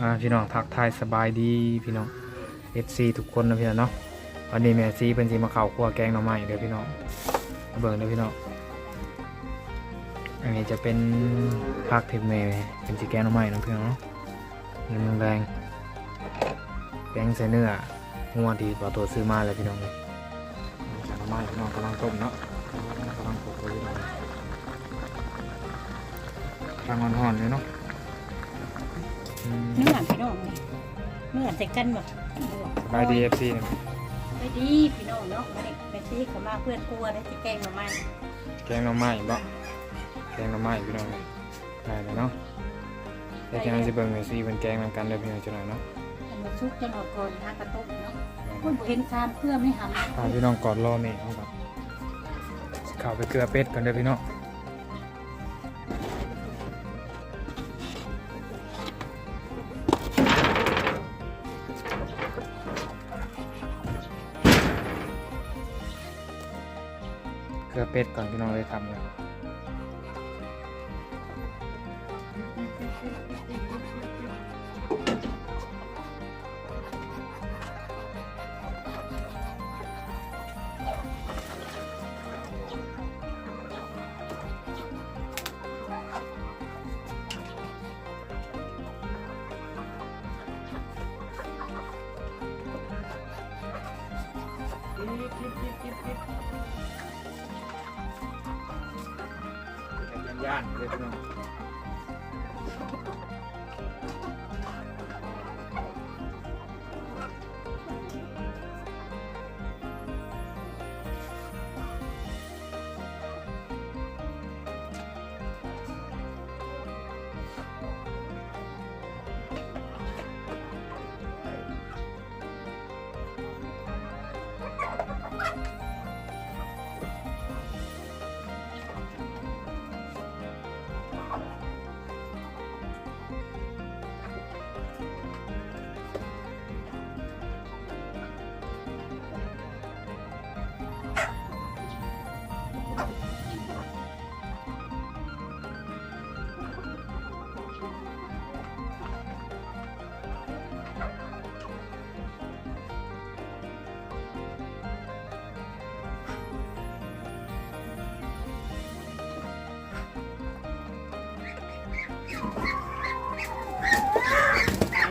อ่าพี่น้องทักทายสบายดีพี่น้อง FC ทุกคนนะพี่น้องเนาะวันนี้แม่ซีเป็นสีมาเข่าครัวแกงหน่อไม้เด้อพี่น้องเบิ่งเด้อพี่น้องอันนี้จะเป็นผักที่แม่เป็นสีแกงหน่อไม้นะพี่น้องเนาะเนื้อแดงแกงใส่เนื้องัวที่ปลาตัวซื้อมาเลยพี่น้องเลยแกงหน่อไม้พี่น้องกำลังต้มเนาะกำลังปรุงเลยพี่น้องกำลังอ่อนๆเลยเนาะ เนื้อพี่น้องนี่เนื้อใส่กันแบบบายดีเอฟซีไปดีพี่น้องเนาะมาเด็กไปซีเขามาเพื่อนกลัวได้จะแกล้งมาใหม่แกงหน่อไม้บ่แกงหน่อไม้พี่น้องเลยได้แล้วเนาะแต่จะนั่งสิเบิ่งเมซี่เป็นแกงนำกันเลยพี่น้องจังหน่อยเนาะเอามาชุบจะหนอก่อนหากระตุกเนาะคุณบ่เห็นซามเพื่อไม่หำ พาพี่น้องกอดรอนี่เอาครับเข้าไปเกลือเป็ดก่อนเด้อพี่น้อง เกลือเป็ดก่อนพี่น้องเลยทำเล ย่านเลยพี่น้อง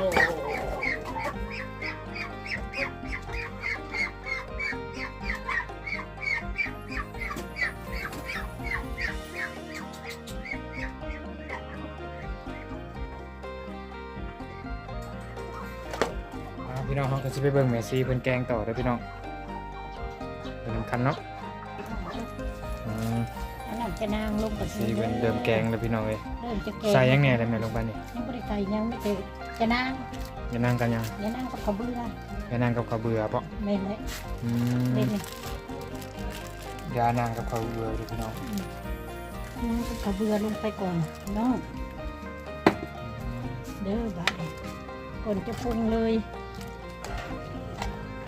พี่น้องเขาก็จะไปเบิ่งเมซี่เพิ่นแกงต่อเด้อพี่น้องเป็นสำคัญเนาะ จะนางลงกับซี่เพิ่นเดิมแกงเด้อพี่น้องเอ้ยเริ่มจะแกงใส่ยังแหน่ได้ไหมลงไปนี่ยังบ่ได้ใส่ยังไม่เตะจะนางอย่านั่งกันยังอย่านั่งกับเขาเบื่ออย่านั่งกับข้าวเบื่อเปาะเล่นเลยอืมเล่นเลยอย่านั่งกับข้าวเบื่อเด้อพี่น้องนั่งกับเขาเบื่อลงไปก่อนน้องเด้อบ้าดก่อนจะปรุงเลย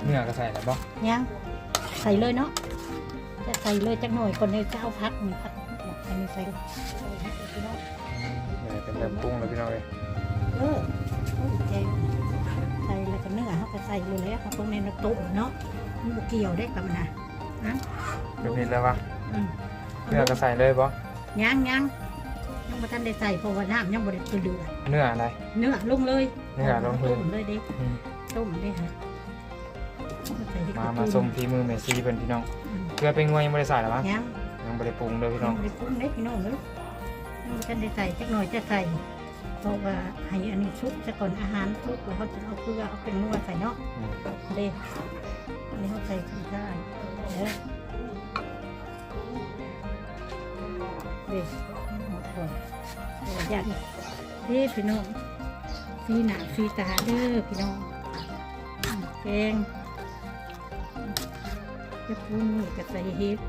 เนื้อก็ใส่แล้วบ่ยังใส่เลยเนาะจะใส่เลยจักหน่อยคนในจะเอาพักนี่พัก อันนี้ใส่ใส่ให้พี่น้องเดี๋ยวเป็นเริ่มปรุงแล้วพี่น้องเอ้ยเออโอ้ยแกงใส่แล้วก็เนื้อเขาก็ใส่เลยแล้วเขาตรงในน้ำตุ้เนาะมันบ่เกี่ยวได้กับมันนะนะเป็นนิดแล้ววะอืมเนื้อก็ใส่เลยบ่ยังยังยังบ่ทันได้ใส่เพราะว่าน้ำยังบ่ได้เดือดเนื้ออะไรเนื้อลงเลยเนื้อลงเลยต้มเลยเด็กอืมต้มเลยค่ะใส่ที่มาข้วมาปุ้นส้มฝีมือเมซี่เพิ่นพี่น้องอืมเกลือเป็นงวยยังบ่ได้ใส่หรอวะยัง ยังบ่ได้ปรุงเด้อพี่น้ยัองงบ่ได้ปรุงเด้พี่น้องเด้อยังบ่ทันได้ใส่จักหน่อยจะใส่เพราะว่าให้อันนี้ชุบซะก่อนอาหารชุบแล้วเขาจะเอาเกลือเอาเป็นนัวใส่เนาะอืมเด้อันนี้เขาใส่ข้างใต้เด้อเด้หมดก่อนเดี๋ยวยันเด้พี่น้องฟีหนาฟีตาเด้อพี่น้องอืมแกงจะพูนนี่ก็ใส่เห็ด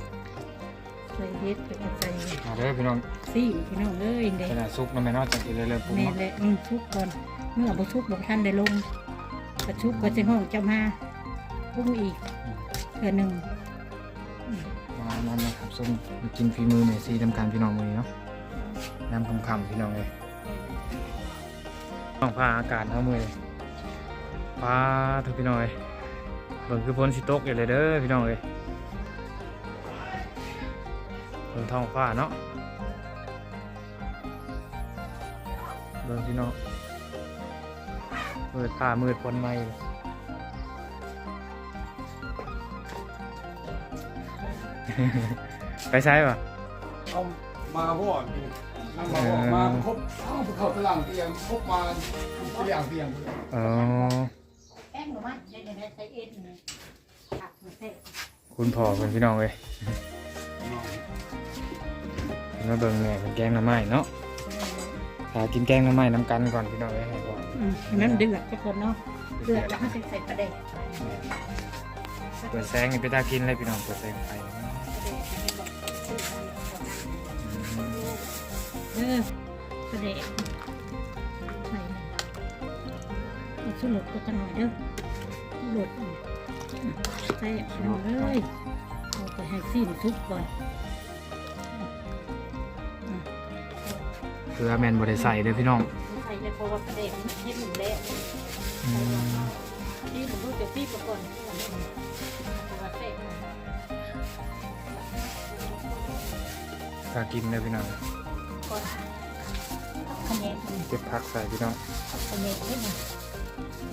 ใส่เห็ดแล้วก็ใส่มาเด้อพี่น้องซี่พี่น้องเอ้ยเด้ขนาดซุปแล้วแม่เนาะจังสิได้เริ่มปรุงแม่เนาะแหละอืมชุบก่อนเมื่อบ่ชุบบ่ทันได้ลงกระชุบก็จะห้องเจ้ามาปรุงอีกเทื่อหนึ่งมามามาครับส้มมากินฝีมือเมซี่ทำการพี่น้องมื้อนี้เนาะน้ำคำๆพี่น้องเลยต้องพาอากาศเท่ามือเลยฟ้าทุกพี่น้องเอ้ยเบิ่งคือฝนสิตกอยู่เลยเด้อพี่น้องเอ้ยเบิ่งท้องฟ้าเนาะเบิ่งพี่น้องมืดฟ้ามืดฝนไหมเลยไปใช้ป่ะเอามาพ่อนั่งมาพ่อมาครบเอ้าเขาตะหลังเตียงครบมาตะหลังเตียงอ๋อแป้งหนูมันได้ยังไงใส่เอ็นเลยผักมาเสร็จคุณพ่อเป็นพี่น้องเลย มาเบิ่งแม่เป็นแกงหน้ำไม้เนาะหากินแกงหน้ำไม้น้ำกันก่อนพี่น้องเลยให้ก่อนอืมนั่นเดือดทุกคนเนาะเดือดแล้วก็จะใส่ประเด็กเปิดแสงให้ไปตากินเลยพี่น้องเปิดแสงไฟอืมเออประเด็กใส่เอาชุดหลดก็จะหน่อยเด้อหลดอืมใส่หน่อยเลยเอาไปให้สิ้นทุกก่อน ลือแมนบริใส่เด้อพี่น้องใส่ในโปรประเด็กมันเห็นหนึ่งแล้วอืมที่ผมรู้จะที่ประก่อนตัวเสร็จตากินเลยพี่น้องก่อนคะแนนเก็บผักใส่พี่น้องคะแนนได้ไหม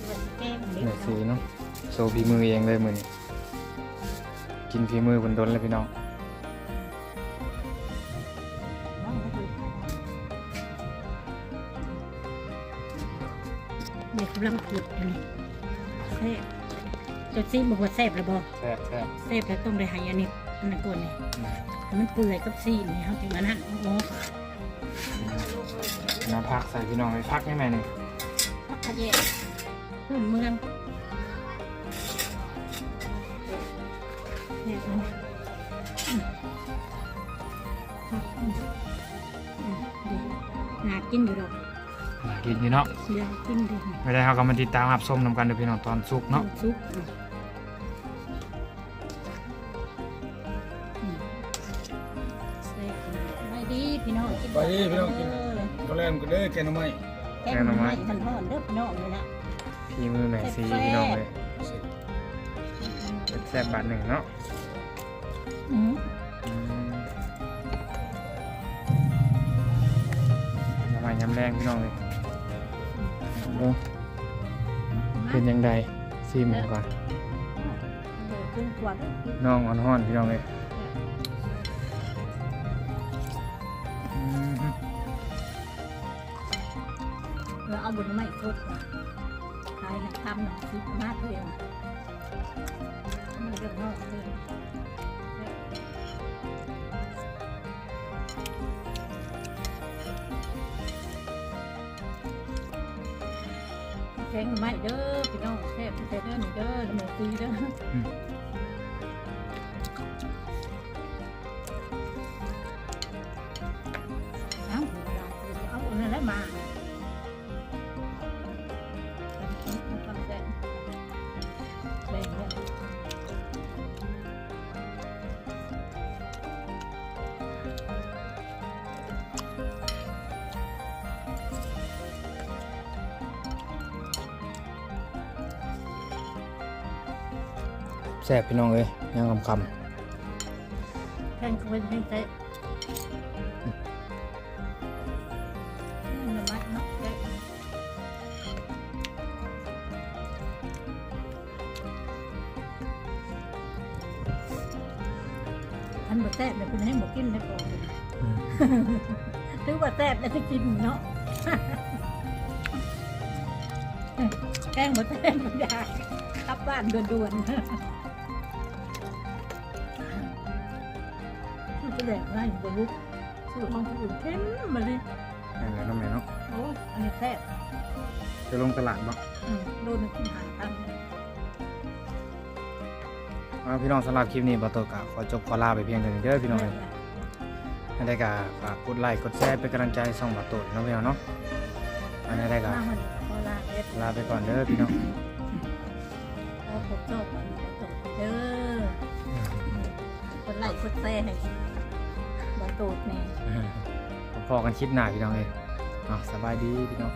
วันแก้มเล็กแม่สีเนาะโซฝีมือเองเลยมือนี้กินฝีมือบนดนเลยพี่น้อง กกำลังขุดอยู่นี่แซ่บเจะซีบอกว่าแซ่บหรือบ่แซ่บแซ่บแซ่บแล้วต้องได้ใหอันนี้อันนั้นก่อนนี่ให้มันเปื่อยกับซีนี่เขาถึงอันนั้นโอ้โหน้ำผักใส่พี่น้องไปพักให้แม่หน่อยพักขะเยนพื้นเมืองเนี่ยมันอืมอืมอืมอืมดีหากินอยู่ดอก น่ากินอยู่เนาะเดี๋ยวกินดีไม่ได้เขาก็มาติดตามรับส้มนำกันเด้อพี่น้องตอนสุกเนาะซุปอืมอืมแซ่บไม่ดีพี่น้องกินไปพี่น้องกินเออก็แล่นก็เด้อแกงหน่อไม้แกงหน่อไม้ทันทอดเด้อพี่น้องเลยนะพี่มือแม่ซีพี่น้องเลยแซ่บบาทหนึ่งเนาะอืมอืมน้ำมันยำแรงพี่น้องเลย เด้อเป็นยังไงซีมก่อนน้องอ่อนห้อนพี่น้องเลยเราเอาบุญไม้สดมาขายหนักทำหนักคิดมากเลยว่ะมันเรื่องนอกเลย แข็งหน่อไม่เด้อพี่น้องแซ่บแซ่บเด้อนี่เด้อหมูตีเด้อ แซ่บพี่น้องเลยยังคำคแข่งเป็นแข่งใจน้ำมันเนาะแซ่บอันบ่แซ่บเนี่ยคุณให้หมกินได้พอำถือว่าแซ่บแล้วจะกินเนาะ แกงหมดแซ่บไม่ได้กลับบ้านด่วนๆ แดง่ายกว่าลูกสูตรของผู้อื่นเข้มมาเลยนั่นแหละน้องแม่เนาะโอ้อันนี้แซ่บจะลงตลาดบ่อืมโลนึงกินหาตังค์เอาพี่น้องสำหรับคลิปนี้บอตกะขอจบขอลาไปเพียงเท่านี้เด้อพี่น้องเลยให้ได้กะฝากกดไลค์กดแชร์เป็นกำลังใจส่องบอตเนาะพี่น้องเนาะอันนี้ได้กะมาหันพอลาเอ็ดลาไปก่อนเด้อพี่น้องเอจบอันนี้จบเด้อคนไล่คนแซ่ให้ ตูดแน่พอกันคลิปหน้าพี่น้องเลยเอาสบายดีพี่น้อง